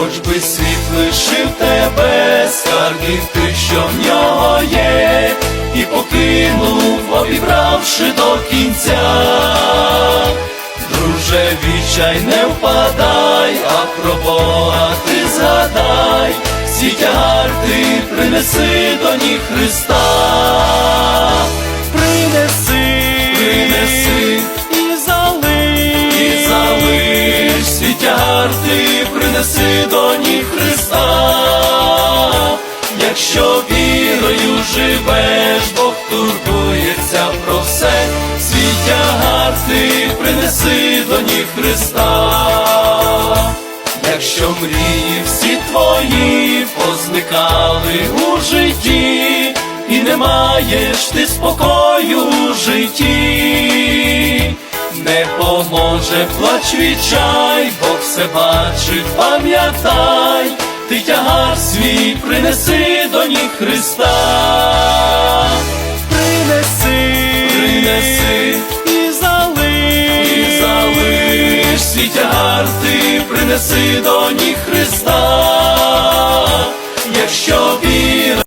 хоч би світ лишив тебе, скарбів ти, що в нього є, і покинув, обібравши до кінця. Друже, вічай не впадай, а про Бога ти згадай, всі тягар ти принеси до ніг Христа. Принеси, Принеси. і залиш, і залиш. Свій тягар ти принеси до ніг Христа. Якщо вірою живеш, Бог турбується про все, свій тягар принеси до ніг Христа. Якщо мрії всі твої позникали у житті, і не маєш ти спокою у житті, поможе плач відчай, Бог все бачить, пам'ятай, ти тягар свій принеси до ніг Христа, принеси, принеси. і залиш, і залиш. Свій тягар ти принеси до ніг Христа,